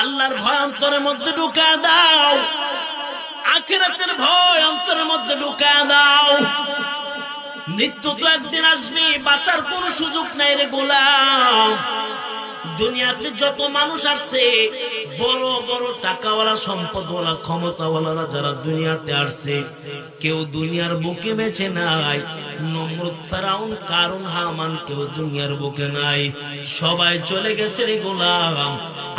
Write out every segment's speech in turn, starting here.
আল্লাহর ভয় অন্তরের মধ্যে ঢুকা দাও। আখিরাতের ভয় অন্তরের মধ্যে ঢুকা দাও। মৃত্যু তো একদিন আসবে বাঁচার কোন সুযোগ নাই রে গোলাম। দুনিয়াতে যত মানুষ আসছে, বড় বড় টাকাওয়ালা, সম্পদওয়ালা, ক্ষমতাওয়ালারা যারা দুনিয়াতে আসছে, কেউ দুনিয়ার বুকে বেঁচে নাই, নমরুদ কারণ হামান, কেউ দুনিয়ার বুকে নাই। সবাই চলে গেছে রে গোলাম,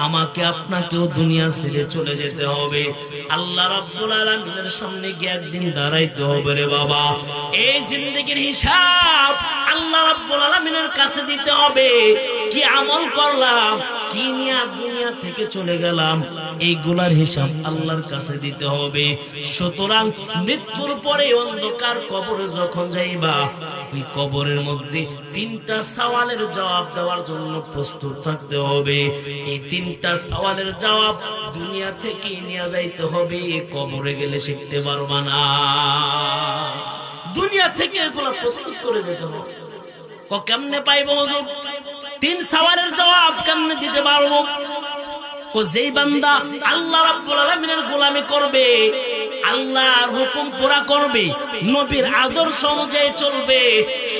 আমাকে আপনাকেও দুনিয়া ছেড়ে চলে যেতে হবে। আল্লাহ রাব্বুল আলামিনের সামনে গিয়ে একদিন দাঁড়াইতে হবে রে বাবা। এই জিন্দগির হিসাব আল্লাহ রাব্বুল আলামিনের কাছে দিতে হবে। কি আমল করলাম? কি নিয়ে দুনিয়া থেকে চলে গেলাম? এইগুলার হিসাব আল্লাহর কাছে দিতে হবে। সুতরাং মৃত্যুর পরে অন্ধকার কবরে যখন যাইবা, ওই কবরের মধ্যে তিনটা সওয়ালের জবাব দেওয়ার জন্য প্রস্তুত থাকতে হবে। এই তিনটা সওয়ালের জবাব দুনিয়া থেকে নিয়ে যাইতে হবে। কবরে গেলে শিখতে পারবা না। দুনিয়া থেকে এগুলো প্রস্তুত করে যেতে হবে। কেমনে পাইব হুজুর? তিন সওয়ালের জবাব কেমনে দিতে পারব? ও যেই বান্দা আল্লাহ রাব্বুল গোলামি করবে, আল্লাহর হুকুম পুরা করবে, নবীর আদর্শ অনুযায়ী চলবে,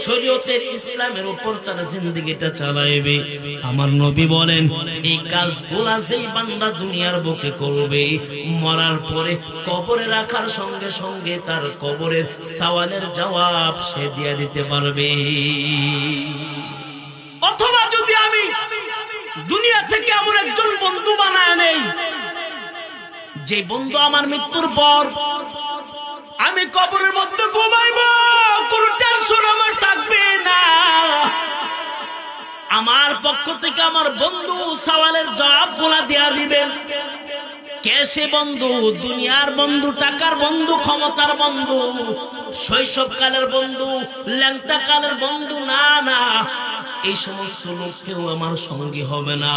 শরীয়তের ইসলামের উপর তার জিন্দগিটা চালাইবে। আমার নবী বলেন, এই কাজগুলা যেই বান্দা দুনিয়ার বুকে করবে, মরার পরে কবরে রাখার সঙ্গে সঙ্গে তার কবরের সওয়ালের জবাব সে দিয়ে দিতে পারবে। অথবা যদি আমি দুনিয়া থেকে এমন একজন বন্ধু বানায় নেই, যে বন্ধু আমার মৃত্যুর পর আমি কবরের মধ্যে ঘুমাইব, কোনো টেনশন আমার থাকবে না। আমার পক্ষ থেকে আমার বন্ধু সওয়ালের জবাবগুলা দেয়া দিবেন কে সে বন্ধু? দুনিয়ার বন্ধু, টাকার বন্ধু, ক্ষমতার বন্ধু, শৈশবকালের বন্ধু ল্যাংটা কালের বন্ধু, না না। এই সমস্ত লোক কেউ আমার সঙ্গী হবে না।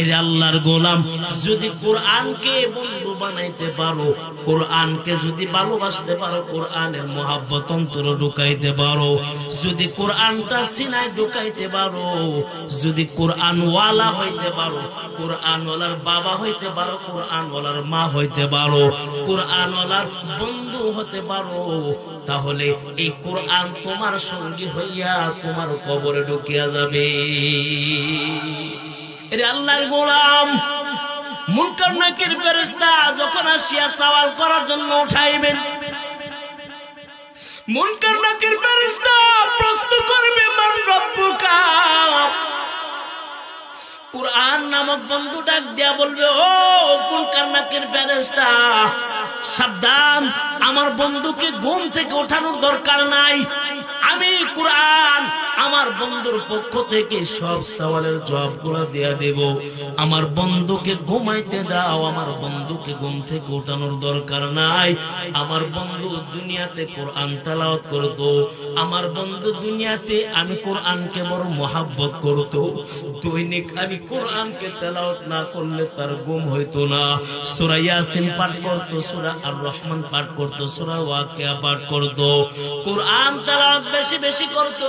এর আল্লাহর গোলাম, যদি কোরআনকে বন্ধু বানাইতে পারো, কোরআনকে যদি ভালোবাসতে পারো, কোরআনের মহাব্বত অন্তরে ঢুকাইতে পারো। যদি কোরআনটা সিনায় ঢুকাইতে পারো, যদি কোরআন ওয়ালা হইতে পারো কোরআন ওয়ালার বাবা হইতে পারো কোরআন ওয়ালার মা হইতে পারো কোরআন ওয়ালার বন্ধু হতে পারো, তাহলে এই কোরআন তোমার সঙ্গী হইয়া তোমার কবরে ঢুকিয়া যাবে। এরে আল্লাহর গোলাম, মুনকার নাকির ফেরেশতা যখন আসিয়া সওয়াল করার জন্য উঠাইবেন, মুনকার নাকির ফেরেশতা করবে, মান রব্বুকা? কোরআন নামক বন্ধু ডাক দিয়া বলবে, ও মুনকার নাকির ফেরেশতা, সাবধান, আমার বন্ধুকে ঘুম থেকে ওঠানোর দরকার নাই। আমি কোরআন আমার বন্ধুর পক্ষ থেকে সব সওয়ালের জবাবগুলো দেয়া দেব। আমার বন্ধুকে ঘুমাইতে দাও, আমার বন্ধুকে ঘুম থেকে উঠানোর দরকার নাই। আমার বন্ধু দুনিয়াতে কোরআন তালাওয়াত করতো, আমার বন্ধু দুনিয়াতে আমি কোরআনকে বড় মহাব্বত করতো। দৈনিক আমি কোরআনকে তেলাওয়াত না করলে তার ঘুম হইতো না। সূরা ইয়াসিন পাঠ করতো, সূরা আর রহমান পাঠ করতো, সূরা ওয়াকিয়া পাঠ করতো। কোরআন তেলাওয়াত বেশি বেশি করতো